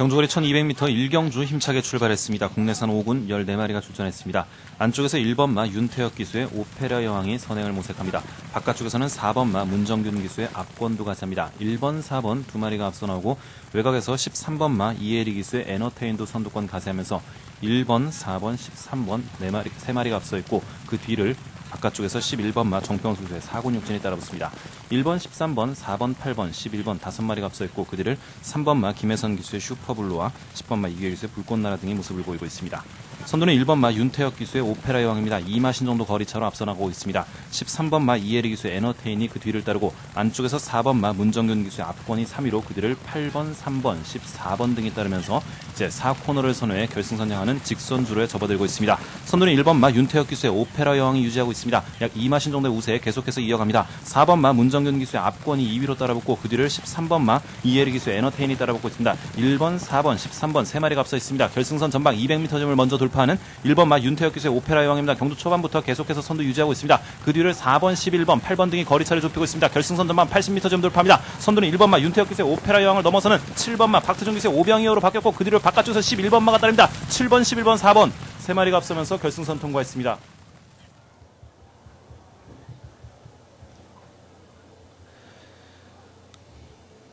경주거리 1200m 1경주 힘차게 출발했습니다. 국내산 5군 14마리가 출전했습니다. 안쪽에서 1번마 윤태혁 기수의 오페라 여왕이 선행을 모색합니다. 바깥쪽에서는 4번마 문정균 기수의 앞권두가 삽니다. 1번, 4번 두 마리가 앞서 나오고 외곽에서 13번마 이혜리 기수의 에너테인도 선두권 가세하면서 1번, 4번, 13번 네 마리, 세 마리가 앞서 있고 그 뒤를 바깥쪽에서 11번마 정평수 기수의 4군 육진이 따라붙습니다. 1번, 13번, 4번, 8번, 11번 다섯 마리가 앞서 있고 그 뒤를 3번마 김혜선 기수의 슈퍼블루와 10번마 이규 기수의 불꽃나라 등이 모습을 보이고 있습니다. 선두는 1번 마 윤태혁 기수의 오페라 여왕입니다. 2마 신 정도 거리차로 앞서 나가고 있습니다. 13번 마 이혜리 기수의 에너테인이 그 뒤를 따르고 안쪽에서 4번 마 문정균 기수의 앞권이 3위로 그 뒤를 8번, 3번, 14번 등이 따르면서 이제 4코너를 선회해 결승선 향하는 직선주로에 접어들고 있습니다. 선두는 1번 마 윤태혁 기수의 오페라 여왕이 유지하고 있습니다. 약 2마 신 정도의 우세 계속해서 이어갑니다. 4번 마 문정균 기수의 앞권이 2위로 따라붙고 그 뒤를 13번 마 이혜리 기수의 에너테인이 따라붙고 있습니다. 1번, 4번, 13번 세 마리가 앞서 있습니다. 결승선 전방 200m 점을 먼저 돌 파하는 1번 마 윤태혁 기수의 오페라 여왕입니다. 경주 초반부터 계속해서 선두 유지하고 있습니다. 그 뒤를 4번, 11번, 8번 등이 거리차를 좁히고 있습니다. 결승선 전방 80m 점 돌파합니다. 선두는 1번 마 윤태혁 기수의 오페라 여왕을 넘어서는 7번 마 박태준 기수의 오병이어로 바뀌었고 그 뒤를 바깥쪽에서 11번 마가 따릅니다. 7번, 11번, 4번 세 마리가 앞서면서 결승선 통과했습니다.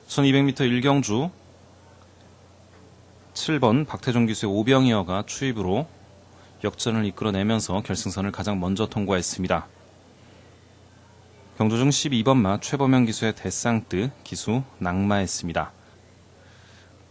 (1200m) 일경주 7번 박태종 기수의 오병이어가 추입으로 역전을 이끌어내면서 결승선을 가장 먼저 통과했습니다. 경주 중 12번 마 최범영 기수의 데상뜨 기수 낙마했습니다.